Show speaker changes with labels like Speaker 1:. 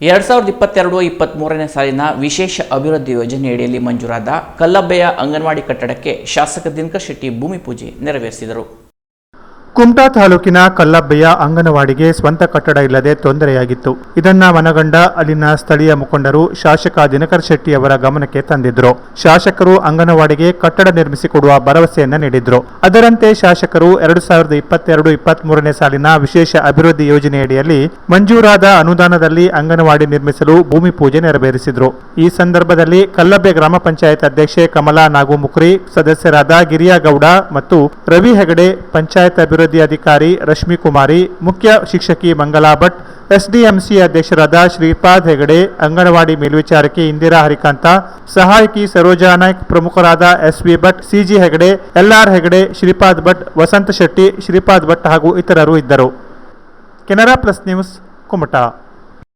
Speaker 1: ಎರಡ್ ಸಾವಿರದ ಇಪ್ಪತ್ತೆರಡು ಇಪ್ಪತ್ತ್ಮೂರನೇ ಸಾಲಿನ ವಿಶೇಷ ಅಭಿವೃದ್ಧಿ ಯೋಜನೆಯಡಿಯಲ್ಲಿ ಮಂಜೂರಾದ ಕಲ್ಲಬ್ಬೆಯ ಅಂಗನವಾಡಿ ಕಟ್ಟಡಕ್ಕೆ ಶಾಸಕ ದಿನಕರ್ ಶೆಟ್ಟಿ ಭೂಮಿ ಪೂಜೆ ನೆರವೇರಿಸಿದರು.
Speaker 2: ಕುಮಟಾ ತಾಲೂಕಿನ ಕಲ್ಲಬ್ಬೆಯ ಅಂಗನವಾಡಿಗೆ ಸ್ವಂತ ಕಟ್ಟಡ ಇಲ್ಲದೆ ತೊಂದರೆಯಾಗಿತ್ತು. ಇದನ್ನ ಮನಗಂಡ ಅಲ್ಲಿನ ಸ್ಥಳೀಯ ಮುಖಂಡರು ಶಾಸಕ ದಿನಕರ್ ಶೆಟ್ಟಿ ಅವರ ಗಮನಕ್ಕೆ ತಂದಿದ್ರು. ಶಾಸಕರು ಅಂಗನವಾಡಿಗೆ ಕಟ್ಟಡ ನಿರ್ಮಿಸಿಕೊಡುವ ಭರವಸೆಯನ್ನ ನೀಡಿದ್ರು. ಅದರಂತೆ ಶಾಸಕರು ಎರಡು ಸಾವಿರದ ಇಪ್ಪತ್ತೆರಡು ಇಪ್ಪತ್ಮೂರನೇ ಸಾಲಿನ ವಿಶೇಷ ಅಭಿವೃದ್ಧಿ ಯೋಜನೆಯಡಿಯಲ್ಲಿ ಮಂಜೂರಾದ ಅನುದಾನದಲ್ಲಿ ಅಂಗನವಾಡಿ ನಿರ್ಮಿಸಲು ಭೂಮಿ ಪೂಜೆ ನೆರವೇರಿಸಿದ್ರು. ಈ ಸಂದರ್ಭದಲ್ಲಿ ಕಲ್ಲಬ್ಬೆ ಗ್ರಾಮ ಪಂಚಾಯತ್ ಅಧ್ಯಕ್ಷೆ ಕಮಲಾ ನಾಗುಮುಕ್ರಿ ಸದಸ್ಯರಾದ ಗಿರಿಯಾಗೌಡ ಮತ್ತು ರವಿ ಹೆಗಡೆ, ಪಂಚಾಯತ್ ಅಭಿವೃದ್ಧಿ ಅಧಿಕಾರಿ ರಶ್ಮಿ ಕುಮಾರಿ ಮುಖ್ಯ ಶಿಕ್ಷಕಿ ಮಂಗಲಾ ಭಟ್, ಎಸ್ಡಿಎಂಸಿ ಅಧ್ಯಕ್ಷರಾದ ಶ್ರೀಪಾದ್ ಹೆಗಡೆ, ಅಂಗನವಾಡಿ ಮೇಲ್ವಿಚಾರಕಿ ಇಂದಿರಾ ಹರಿಕಾಂತ, ಸಹಾಯಕಿ ಸರೋಜಾ ನಾಯ್ಕ್ ಪ್ರಮುಖರಾದ SV Bhat, CG Hegde, LR Hegde, Shripad Bhat, Vasanta Shetty, Shripad Bhat ಹಾಗೂ ಇತರರು ಇದ್ದರು. Canara plus news Kumta.